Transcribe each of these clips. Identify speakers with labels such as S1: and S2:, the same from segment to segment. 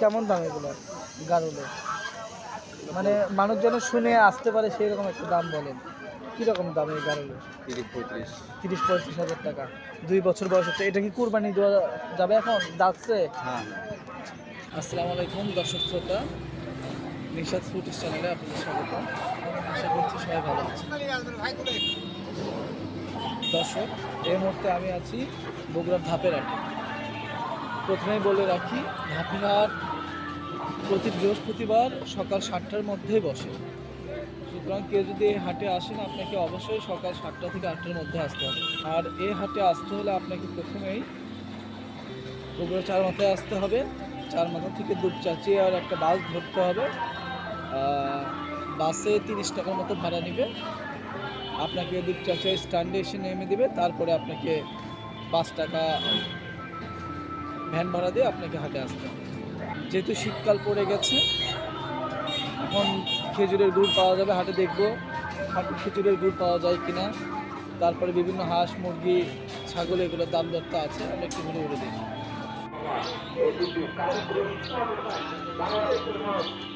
S1: কেমন দাম এগুলো? গারুলে। মানে মানুষজন শুনে আসতে পারে সেই রকম একটা দাম বলেন। কীরকম দাম এই গারুলে?
S2: তিরিশ পঁয়ত্রিশ
S1: তিরিশ পঁয়ত্রিশ হাজার টাকা। দুই বছর বয়স হচ্ছে। এটা কি কুরবানি দেওয়া যাবে এখন? যাচ্ছে?
S2: হ্যাঁ।
S1: আসসালামু আলাইকুম দর্শক শ্রোতা। নিশাদ ফুটিস চ্যানেলে আপনাদের স্বাগত। আশা করছি সবাই ভালো আছে দর্শক, এই মুহূর্তে আমি আছি বগুড়ার ধাপের হাটে। প্রথমেই বলে রাখি হাট প্রতি বৃহস্পতিবার সকাল সাতটার মধ্যেই বসে। সুতরাং কেউ যদি এই হাটে আসেন, আপনাকে অবশ্যই সকাল সাতটা থেকে আটটার মধ্যে আসতে হবে। আর এই হাটে আসতে হলে আপনাকে প্রথমেই বগুড়া চার মাথায় আসতে হবে। চার মাথা থেকে দুপচাচি আর একটা বাস ধরতে হবে। বাসে তিরিশ টাকার মতো ভাড়া নেবে। আপনাকে দুপচাচি স্ট্যান্ডে এসে নেমে দেবে, তারপরে আপনাকে পাঁচ টাকা ভ্যান ভাড়া দিয়ে আপনাকে হাটে আসতে হবে। যেহেতু শীতকাল পড়ে গেছে, এখন খেজুরের গুড় পাওয়া যাবে, হাটে দেখব হাটে খেজুরের গুড় পাওয়া যায় কিনা। তারপরে বিভিন্ন হাঁস, মুরগি, ছাগল, এগুলোর দাম দরটা আছে, আমরা একটু ঘুরে ঘুরে দেখি।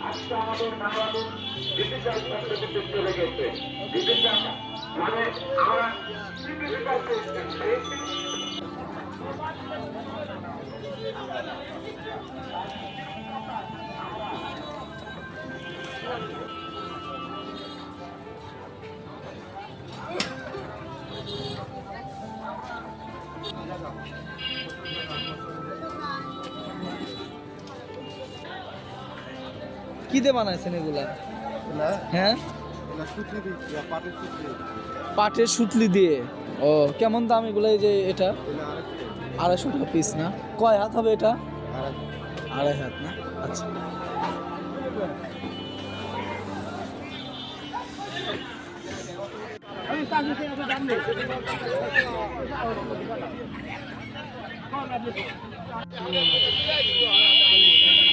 S1: আজকে আমাদের নাগালের জীবিকার সংস্কৃতিতে চলে গেছে জীবিকা মানে আমরা জীবিকার Thank you. কি দিয়ে বানাইছেন এগুলা? হ্যাঁ? পাটের সুতলি দিয়ে। ও কেমন দাম এগুলো যে এটা? আড়াইশো টাকা পিস না? কয় হাত হবে এটা? আড়াই হাত না? আচ্ছা।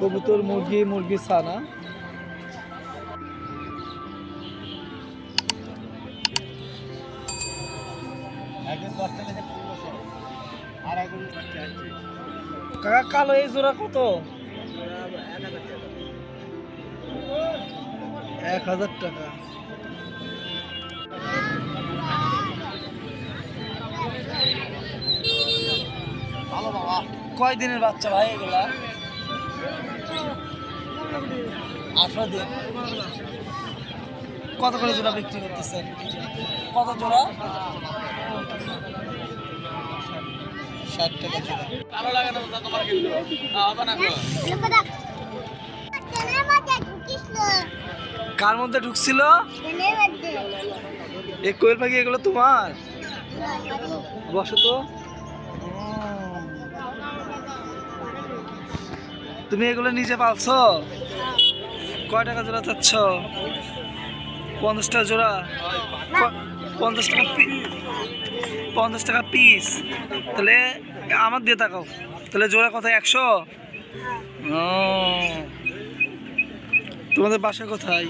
S1: কবুতর মুরগি মুরগি ছানা। কাকা কালো এই জোড়া কত? এক হাজার টাকা। কয় দিনের বাচ্চা ভাই এগুলা? আঠারো দিন কত করে জোড়া বিক্রি করতেছেন? কত জোড়া? ষাট টাকা জোড়া।
S2: ভালো লাগে না তোমার কিন্তু হবে না
S1: কার মধ্যে ঢুকছিল? এই কোয়েল পাখি এগুলো তোমার? বসো তো তুমি এগুলো নিজে পালছো? কয় টাকা জোড়া চাচ্ছ? পঞ্চাশ টাকা জোড়া পঞ্চাশ টাকা পঞ্চাশ টাকা পিস তাহলে আমার দিয়ে তাকাও। তাহলে জোড়া কত, একশো? তোমাদের বাসা কোথায়?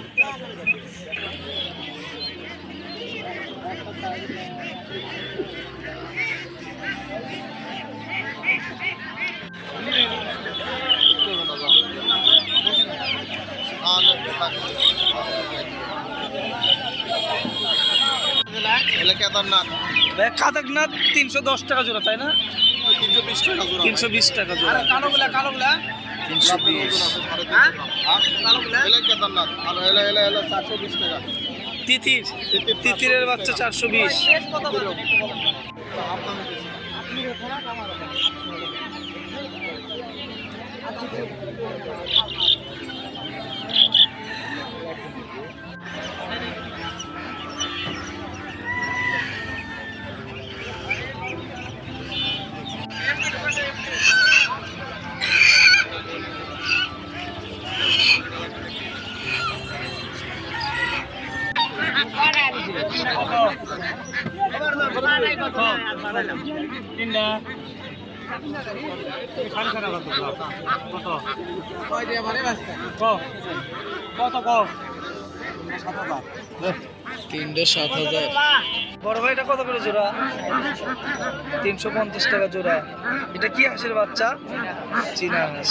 S2: এলে কেদারনাথ
S1: কাতাকনাথ তিনশো দশ টাকা জোড়া তাই না?
S2: তিনশো বিশ টাকা জোড়া।
S1: তিনশো বিশ টাকা জোড়া
S2: কালোগুলা কালোগুলা।
S1: তিনশো বিশ।
S2: হ্যাঁ? কালোগুলা। কেদারনাথ আর এলে এলে এলে চারশো বিশ টাকা
S1: তিতির। তিতিরের বাচ্চা চারশো বিশ।
S3: তিনটে।
S1: সাত হাজার বড় ভাইটা কত করে জোড়া? তিনশো পঞ্চাশ টাকা জোড়া। এটা কি হাঁসের বাচ্চা? চীনা হাঁস।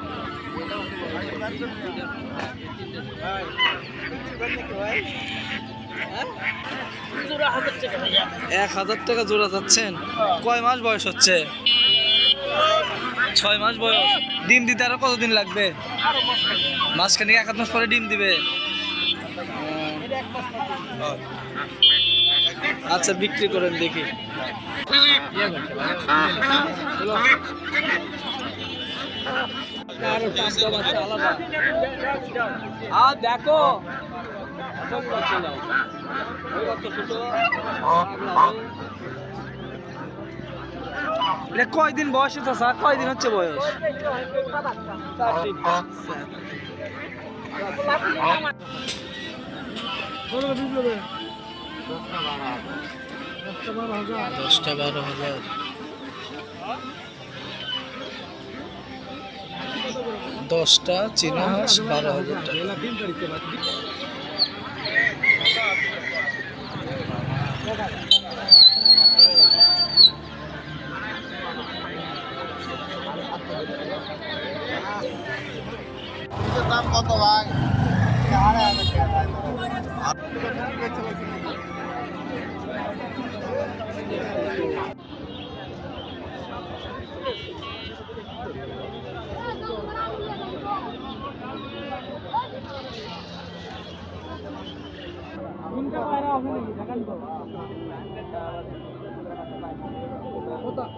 S1: এক হাজার টাকা জোড়া যাচ্ছেন। কয় মাস বয়স হচ্ছে? ছয় মাস বয়স। ডিম দিতে আরও কতদিন লাগবে? মাসখানিক, এক মাস পরে ডিম দিবে। আচ্ছা বিক্রি করেন দেখি।
S3: দেখো
S1: কয়দিন বয়স হচ্ছে স্যার? কয়দিন হচ্ছে বয়স? দশটা বারো হাজার। দশটা চীনা হাঁস বারো হাজার টাকা।
S2: দাম কত ভাই?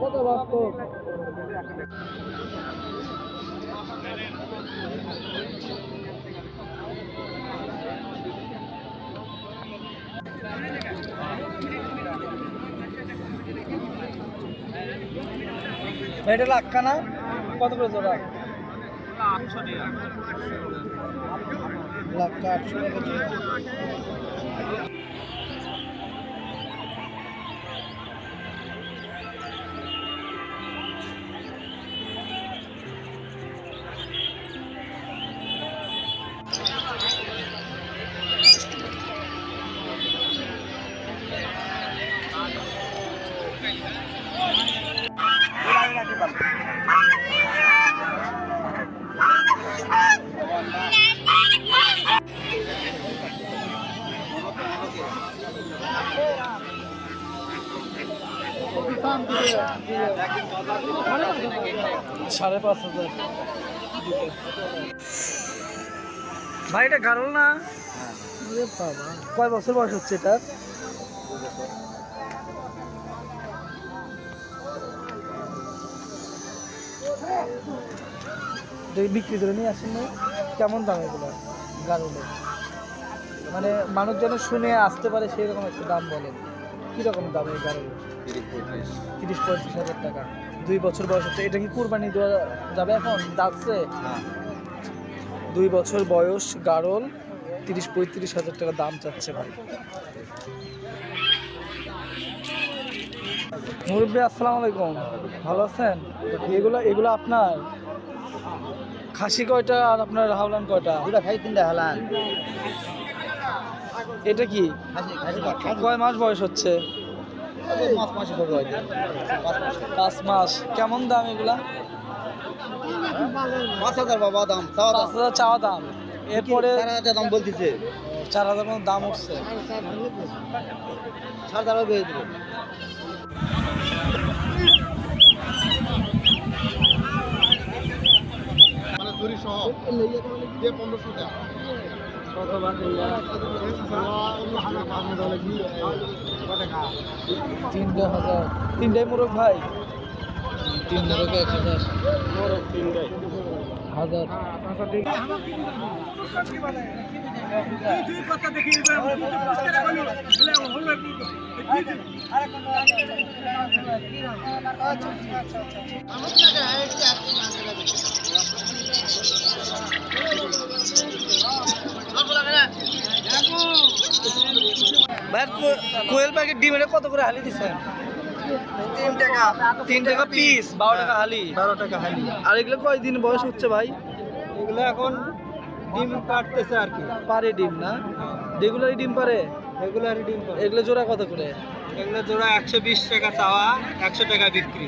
S1: কত বাস্তব এটা লাক্কা না কত করে জোড়া? আটশো টাকা সাড়ে পাঁচ হাজার। ভাই এটা গারল না? কয় বছর বয়স হচ্ছে এটার এটা বিক্রি করে নিয়ে আসেন না কেমন দাম এগুলো গারলের মানে মানুষ যেন শুনে আসতে পারে সেই রকম একটা দাম বলেন। কীরকম দাম এই গারলের তিরিশ পঁয়ত্রিশ হাজার টাকা। দুই বছর বয়স হচ্ছে। এটা কি কুরবানি দেওয়া যাবে এখন? যাচ্ছে। দুই বছর বয়স গারল। তিরিশ পঁয়ত্রিশ হাজার টাকা দাম চাচ্ছে ভাই। মুরব্বী আসসালামু আলাইকুম। ভালো আছেন? এগুলো এগুলো আপনার? খাসি কয়টা আর আপনার হাওলান কয়টা?
S2: দুটা খাই তিনটা হালান
S1: এটা কি? কয় মাস বয়স হচ্ছে?
S2: পাঁচ মাস
S1: কেমন দাম এগুলা?
S2: পাঁচ হাজার বাবা দাম
S1: পাঁচ
S2: দাম।
S1: হাজার চাওয়া দাম। এরপরে
S2: চার হাজার দাম বলতেছে?
S1: চার হাজার মতো দাম উঠছে?
S3: সাড়ে চার দিয়ে দেবো
S2: মানে চুরি সহ। পনেরোশো টাকা।
S1: তিনটা হাজার। তিনটাই মোরগ ভাই? তিন মোরগে এক হাজার হাজার। ভাই কোয়েল পাখির ডিম এটা কত করে হালি দিচ্ছেন
S3: তিন টাকা।
S1: তিন টাকা পিস বারো টাকা হালি।
S3: বারো টাকা হালি।
S1: আর এগুলো কয়দিন বয়স হচ্ছে ভাই?
S3: এগুলো এখন ডিম কাটতেছে আর কি।
S1: পারে ডিম না? রেগুলারই ডিম পারে?
S3: রেগুলার ডিম পারে।
S1: এগুলো জোড়া কত করে?
S3: এগুলো জোড়া একশো বিশ টাকা চাওয়া একশো টাকা বিক্রি।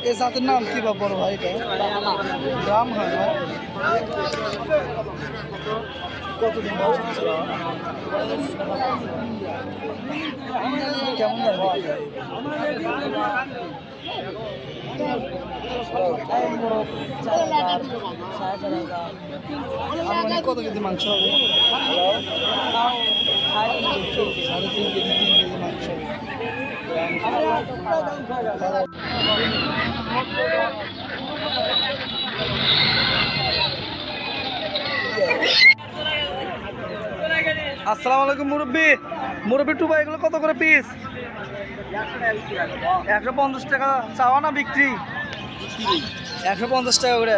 S1: এই জাতের নাম কি বা বড় ভাই এটা? গ্রাম হয়? না কেমন কত কেজি মাংস হবে? সাড়ে তিন কেজি তিন কেজি মাংস আসসালামু আলাইকুম মুরব্বি। মুরব্বি টু টুবা, এগুলো কত করে পিস একশো পঞ্চাশ টাকা চাওয়া না বিক্রি? একশো পঞ্চাশ টাকা করে।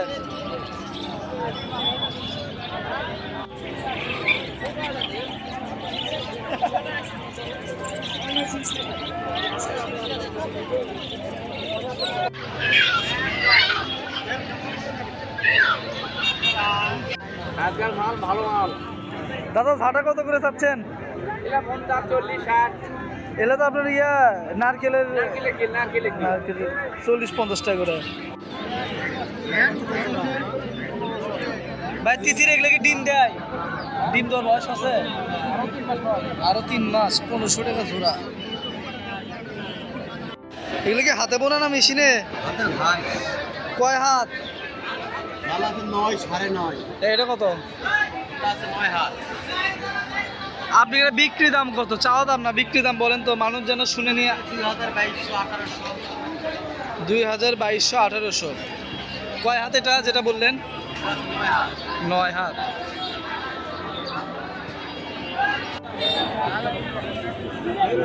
S3: আজকাল মাল ভালো মাল।
S1: দাদা ঝাঁটা কত করে চাচ্ছেন? এলে তো আপনার ইয়া নারকেলের চল্লিশ পঞ্চাশ টাকা করে। ভাই তিথির এগুলো কি ডিম দেয়? ডিম দেওয়ার বয়স আছে? আরও তিন মাস পনেরোশো টাকা জোড়া। এগুলো কি হাতে বোনা না মেশিনে? কয় হাত? এটা কত? আপনি এটা বিক্রি দাম কত? চাওয়া দাম না বিক্রি দাম বলেন তো মানুষ যেন শুনে নিয়ে
S2: দুই হাজার বাইশশো আঠারোশো।
S1: কয় হাত এটা যেটা বললেন?
S2: নয় হাত।
S1: হাত এর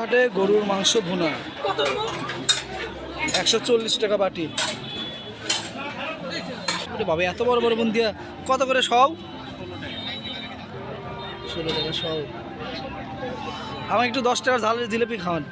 S1: হাটে গরুর মাংস ভুনা। একশো চল্লিশ টাকা বাটি। বাবা, এত বড় বড় বন্দিয়া। কত করে সব? ষোলো টাকা সব। আমাকে একটু দশ টাকার ঝালের জিলেপি খাওয়ান।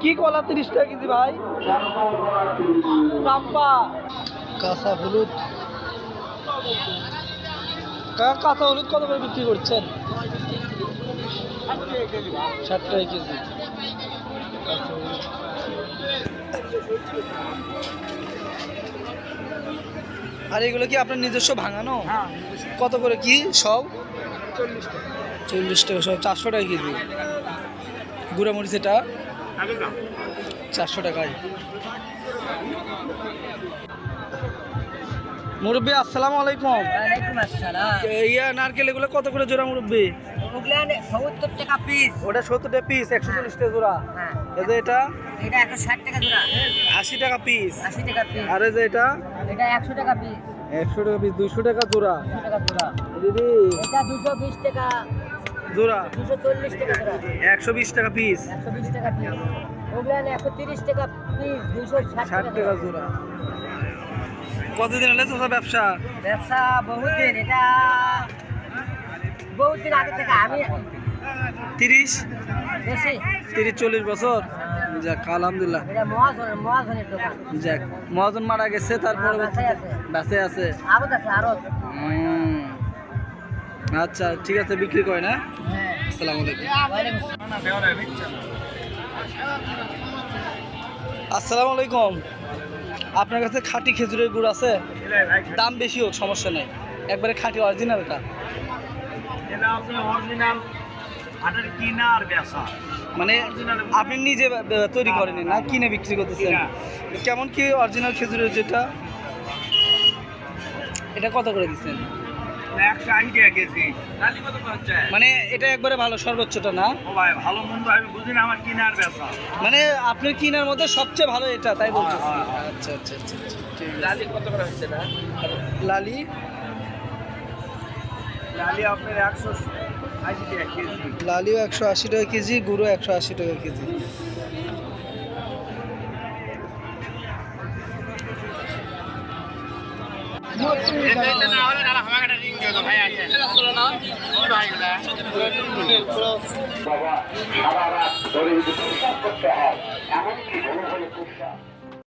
S1: কি কলা তিরিশ টাকা কেজি ভাই? কাঁচা হলুদ। কাঁচা হলুদ কত করে বিক্রি করছেন? ষাট টাকা কেজি। আর এগুলো কি আপনার নিজস্ব ভাঙানো? কত করে কি সব? চল্লিশ টাকা। সব চারশো টাকা কেজি। গুঁড়া মরিচ এটা চারশো টাকায়। মুরব্বী আসসালামু আলাইকুম।
S4: ওয়ালাইকুম আসসালাম।
S1: এ- ইয়া নারকেল এগুলো কত করে জোড়া মুরব্বী?
S4: ওগুলা সত্তর টাকা পিস
S1: ওটা সত্তর টাকা পিস একশো চল্লিশ টাকা জোড়া।
S4: হ্যাঁ।
S1: এই যে এটা?
S4: এটা একশো ষাট টাকা জোড়া।
S1: আশি টাকা পিস
S4: আশি টাকা পিস
S1: আর এই যে এটা?
S4: এটা একশো টাকা পিস
S1: একশো টাকা পিস দুইশো টাকা জোড়া।
S4: দুশো টাকা জোড়া।
S1: দিদি।
S4: এটা দুশো বিশ টাকা।
S1: জোড়া?
S4: দুশো চল্লিশ টাকা জোড়া।
S1: একশো বিশ টাকা পিস
S4: একশো বিশ টাকা পিস ওগুলো একশো তিরিশ টাকা পিস দুশো ষাট টাকা জোড়া।
S1: কতদিন হলে চাচা ব্যবসা?
S4: ব্যবসা বহুদিন এটা বহুদিন আগে থেকে আমি
S1: তিরিশ? তিরিশ চল্লিশ বছর? যাক আলহামদুলিল্লাহ। যাক মহাজন মারা গেছে তারপরে
S4: বাসায় আছে।
S1: আছে।
S4: আরও আছে
S1: আরও আচ্ছা ঠিক আছে বিক্রি করে না
S4: হ্যাঁ।
S1: আসসালামু আলাইকুম। আসসালামু আলাইকুম। আপনার কাছে খাঁটি খেজুরের গুড় আছে? দাম বেশি হোক সমস্যা নেই। একবারে খাঁটি অরিজিনালটা মানে আপনি নিজে তৈরি করেন না কিনে বিক্রি করতেছেন? কেমন কি অরিজিনাল খেজুরের যেটা? এটা কত করে দিচ্ছেন?
S3: একশো আশি টাকা কেজি। ডালি কত হচ্ছে
S1: মানে এটা একবারে ভালো সর্বোচ্চটা না?
S3: ও ভাই ভালো মন্দ আমি বুঝি না আমার কিনার ব্যবসা
S1: মানে আপনার কিনার মধ্যে সবচেয়ে ভালো এটা তাই বলতেছি।
S3: হ্যাঁ, হ্যাঁ।
S1: আচ্ছা আচ্ছা আচ্ছা আচ্ছা, ঠিক আছে।
S3: কত করে হচ্ছে না
S1: লালি?
S3: ডালি আপনার একশো আশি টাকা কেজি।
S1: লালিও একশো আশি টাকা কেজি গুঁড়ো একশো আশি টাকা কেজি।
S5: বাবা সারা রাত ধরে করতে হয়। এমনকি ঘুম হলে পুরস্কার